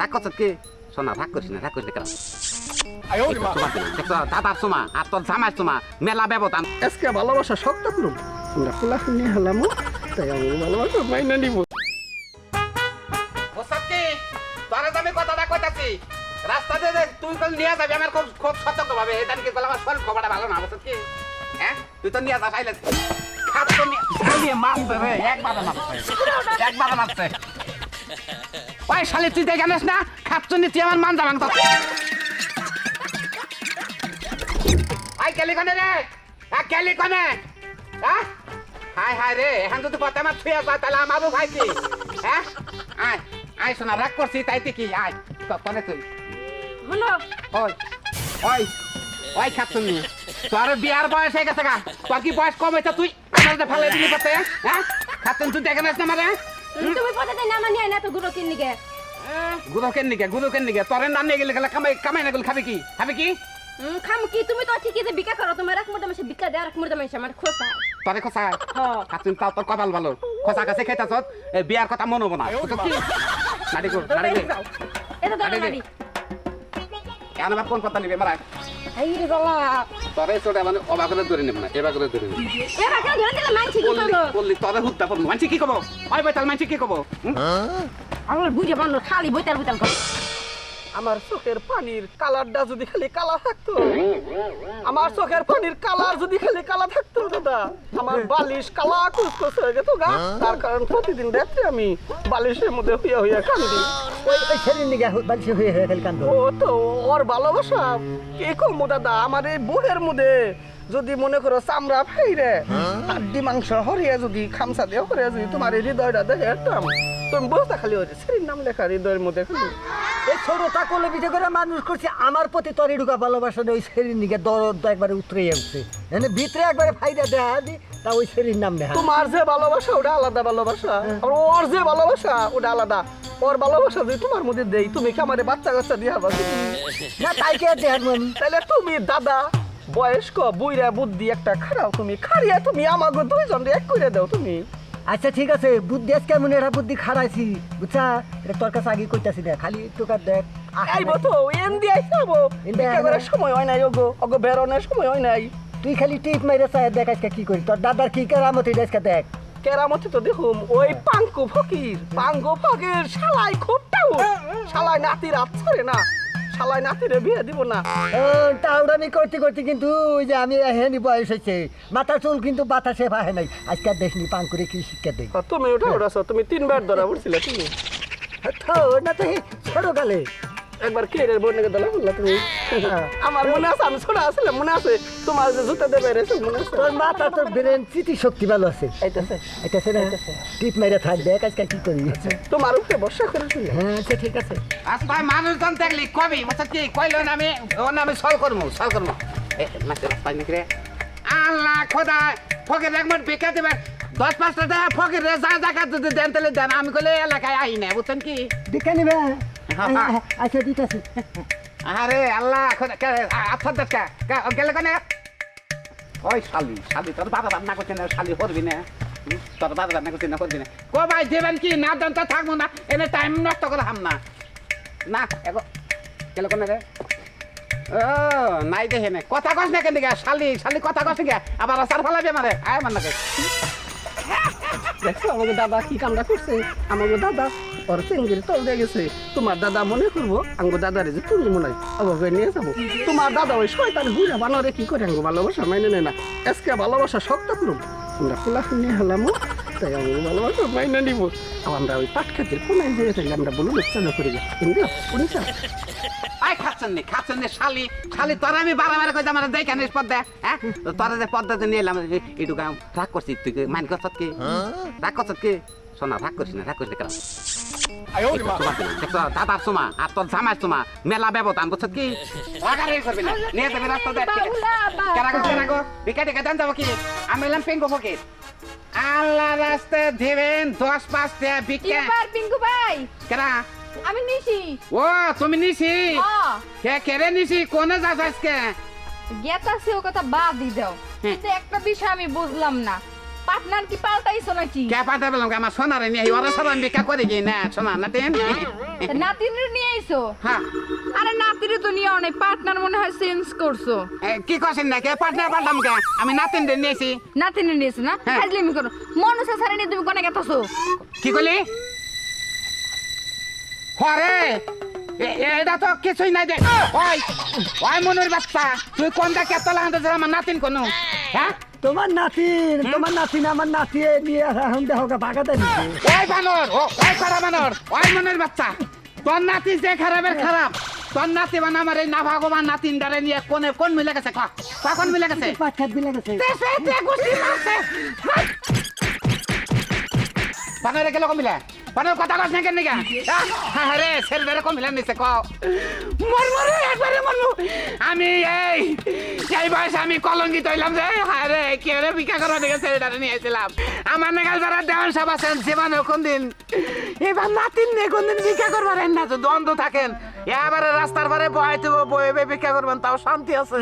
রাগ করছ কি শোনা রাগ করিস না রাগ করিস না দাদার সোমা আর তোর জামাই সোমা মেলা ব্যবধান। আজকে ভালোবাসা শক্ত করুন আমরা খোলা হলাম তাই আমি ভালোবাসা মাইনা নিব। রাস্তা দিয়ে কল নিয়ে যাবি আমার খুব খুব সতর্ক ভাবে এটা কি বলে আমার শরীর খবরটা ভালো না বুঝছিস কি? হ্যাঁ? তুই তো নিয়ে খাত তো নিয়ে নিয়ে মারছে রে একবার মারছে। একবার মারছে। ওই শালি তুই দেখে আনিস না? খাচ্ছ নি তুই আমার মান যাবাং তো আই কেলি কনে রে আ কেলি কনে হ্যাঁ হাই হাই রে এখন যদি পথে আমার ছুঁয়ে যায় তাহলে আমারও ভাইছি হ্যাঁ? আয় আয় শোনা রাগ করছি তাইতে কি? আয় কনে তুই। হলো। ওই ওই ওই খাচ্ছুন নি তোর বিয়ার বয়স হয়ে গেছে গা। তোর কি বয়স কম হয়েছে? তুই ভালো দিলি পথে হ্যাঁ? খাচ্ছুন তুই দেখে নিস না মারে তুমি পথে না নিয়ে না তো গুলো কিন কেন নিগে নিকে গুরুকেন নিগে তোরে না নিয়ে গেলে কামাই কামাই না গেলে খাবি কি? খাবি কি? খাম কি? তুমি তো ঠিকই যে বিকা করো তোমার এক মুর্দা মাসে বিকা দেয় আর এক মুর্দা মাসে আমার খোসা। তোরে খোসা? হ্যাঁ। খাচ্ছুন তাও তোর কপাল ভালো। খোসা কাছে খেতাছ বিয়ার কথা মনে হব না। এটা তো কেন আবার কোন কথা নিবে? মারা। এই রে বাবা। তোরে চোটে মানে অবাক করে ধরে নেব না এবার করে ধরে নেব। এরা কেন ধরে দিলে মানছি কি করব? বললি তোরে হুদ্দা পড়ব। মানছি কি কব ওই বেতাল মানছি কি কব আমার বুঝে বানো খালি বইতাল বইতাল করে আমার চোখের পানির কালারটা যদি খালি কালা থাকতো। আমার চোখের পানির কালার যদি খালি কালা থাকতো দাদা। আমার বালিশ কালা কুচকুচ হয়ে যেত গা। তার কারণ প্রতিদিন রাত্রে আমি বালিশের মধ্যে হইয়া হইয়া কান্দি। হয়ে হয়ে ও তো ওর ভালোবাসা। কে কমু দাদা? আমার এই বুহের মধ্যে যদি মনে করো চামড়া ফাইরে হাড্ডি মাংস হরিয়া যদি খামসা দিয়ে হরিয়া যদি তোমার এই হৃদয়টা দেখে একদম তুমি বসতা খালি সেরির নাম লেখা হৃদয়ের মধ্যে খালি। কোলে পিঠে করে মানুষ করছে। আমার প্রতি তরি ঢুকা ভালোবাসা ওই দরদ একবারে উতরে উঠছে এনে ভিতরে একবারে ফাইদা দি তা ওই নাম তোমার যে ভালোবাসা ওটা আলাদা ভালোবাসা। আর ওর যে ভালোবাসা ওটা আলাদা। ওর ভালোবাসা যদি তোমার মধ্যে দেই তুমি কি আমার বাচ্চা কাচ্চা দিয়ে হবা না তাইকে দেহার মন? তাহলে তুমি দাদা বয়স্ক বুইরা বুদ্ধি একটা খারাও তুমি খারিয়া তুমি আমাকে দুইজন এক করে দাও তুমি। আচ্ছা ঠিক আছে বুদ্ধি আজকে এমন একটা বুদ্ধি খারাইছি বুঝছা? এটা তোর কাছে আগে কইতাছি না খালি টোকার দেখ। আইবো তো এন দিয়ে আইসাবো। একেবারে সময় হয় নাই ওগো। ওগো বেরোনোর সময় হয় নাই। তুই খালি টিপ মাইরে চাই দেখ আজকে কি করি। তোর দাদার কি কেরামত এটা আজকে দেখ। কেরামতি তো দেখুম ওই পাঙ্কু ফকির। পাঙ্কু ফকির শালাই খুবটাও শালাই নাতির ছড়ে না। শালাই নাতিরে বিয়ে দিব না। টাউরানি করতে করতে কিন্তু ওই যে আমি হেনি বয়স হয়েছে। মাথার চুল কিন্তু বাতাসে ভাহে নাই। আজকে দেখিনি পান করে কি শিক্ষা দেয় তুমি ওটা ওটাছো তুমি তিনবার ধরা পড়ছিলে তুমি। তো না তো ছোটকালে। একবার কে রে বোন দলা বললা তুমি? আমার মনে আছে আমি ছোট আসলে মনে আছে। তোমার যে জুতা দেবে রে মনে আছে। তোর মাথা তোর ব্রেন স্মৃতি শক্তি ভালো আছে। এইটাছে এটা সেটা টিপ মেরে থাক দেখ আজকে কি করি? তোমার উপরে বর্ষা করেছিল হ্যাঁ আচ্ছা ঠিক আছে। আজ ভাই মানুষজন দেখলি কবি? বুঝছ কি কইল না আমি? ওর নামে সল করব সল করব রাস্তায় নাকি রে আল্লাহ খোদা ফকির একবার বেকা দেবে। দশ পাঁচটা টাকা ফকির রে যা জায়গা যদি দেন তাহলে দেন। আমি কইলে এলাকায় আই না বুঝছেন কি? দেখে নিবে। আচ্ছা দিতেছি। আরে আল্লাহ আচ্ছা দেখা গেলে কেন? ওই শালি শালি, তোর বাবা রান্না করছে না, শালি করবি না। তোর বাবা রান্না করছে না, করবি না। কো ভাই দেবেন কি? না দেন তো থাকব না, এনে টাইম নষ্ট করে হাম না। না গেলে কোন রে? ও, নাই দেখে কথা কস না কেন শালি শালি, কথা কস না আবার আসার ফলাবি আমারে? আয় মান দেখছ? আমাকে দাদা কি কামটা করছে? আমাকে দাদা ওর চেঙ্গির তল দিয়ে গেছে। তোমার দাদা মনে করব, আঙ্গো দাদার যে তুমি মনে হয় অবাক নিয়ে যাব। তোমার দাদা ওই শয়তান বুড়া বানরে কি করে আঙ্গো ভালোবাসা মাইনে নেয় না? আজকে ভালোবাসা শক্ত করুন আমরা খোলা শুনে হলাম। তাই আমি ভালোবাসা মাইনে নিব। আমরা ওই পাট খাতির কোনায় যেয়ে থাকলে আমরা বলুন চালু করে। যাই কিন্তু শুনেছ আয় খাচ্ছেন নি খাচ্ছেন নি শালি। শালি তোর আমি বারবার কই আমার দেখে নিস পদ্মা হ্যাঁ? তোর যে পদ্মাতে নিয়ে এলাম এইটু গাও রাগ করছিস তুই কি? মাইন করছত কি? রাগ করছত কি? শোনা রাগ করিস না রাগ করিস কেন? তোমার দিলাম। দেখছ, দাদার সোমা আর তোর জামাই সোমা মেলা ব্যবধান বুঝছত কি? রাগারাগি করবি না। নিয়ে যাবি রাস্তা দেখ। কেরাগো কেরাগো। বিকা টিকা দেন যাব কি? আমি এলাম পেঙ্গো ফকির। আল্লাহ রাস্তায় দেবেন দশ পাঁচটা বিক্রি এবার পিঙ্কু ভাই। কেনা আমি নিছি। ও তুমি নিছি? হ্যাঁ কে কেড়ে নিছি? কোনে যাস আজকে? গেতাছি ও কথা বাদ দি দাও। হুম। কিন্তু একটা বিষয় আমি বুঝলাম না। পার্টনার কি পাল্টাইছো নাকি? কে পাঠা পেলাম আমার সোনারে নিয়ে ওরা সব আমি বিকা করে গিয়ে না সোনা না তেন তা নাতিনের নিয়ে আইছো? হ্যাঁ। আরে নাতিরে তো নিয়ে অনেক পার্টনার মনে হয় চেঞ্জ করছ। এ, কি করছেন না কে পার্টনার পাল্টাম কে? আমি নাতিন রে নিয়েছি নাতিনে নিয়েছো না? হ্যাঁ। ফাজলিমি করো। মনুষা সারে নিয়ে তুমি কোনে গেতাছো? কি করলি হরে! এ- এটা তো কিছুই নাই দে। ওই ওই মনুর বাচ্চা। তুই কোনটা কেতলা হাতে আমার নাতিন কোনো। হ্যাঁ? তোমার নাতিন তোমার নাতিন আমার নাতি নিয়ে এখন দেখো বাগাতে নিচ্ছে ওই বানর ওই খারা বানর ওই মনের বাচ্চা। তোর নাতি যে খারাপের খারাপ তোর নাতি মানে আমার এই না ভগবান নাতিন ডারে নিয়ে কোনে কোন মিলে গেছে কখন মিলে গেছে? পাঁচ সাত বিলে গেছে। বানরে গেল কমিলে? বানর কথা কস না কেন নিগা হ্যাঁ রে সের বেরে কমিলে নিছে ক মর মরে একবারে মরমু আমি এই এই বয়সে আমি কলঙ্কিত হইলাম যে হ্যাঁ রে, কে রে, ভিক্ষা করা দিকে ছেলেটারে নিয়ে এসেছিলাম আমার নেগাল যারা দেওয়ান সব আছেন, জীবনে কোন দিন এবার নাতিন নিয়ে কোন দিন ভিক্ষা করবার না তো দ্বন্দ্ব থাকেন এবারে রাস্তার পারে বহাইতে বয়ে ভিক্ষা করবেন, তাও শান্তি আছে।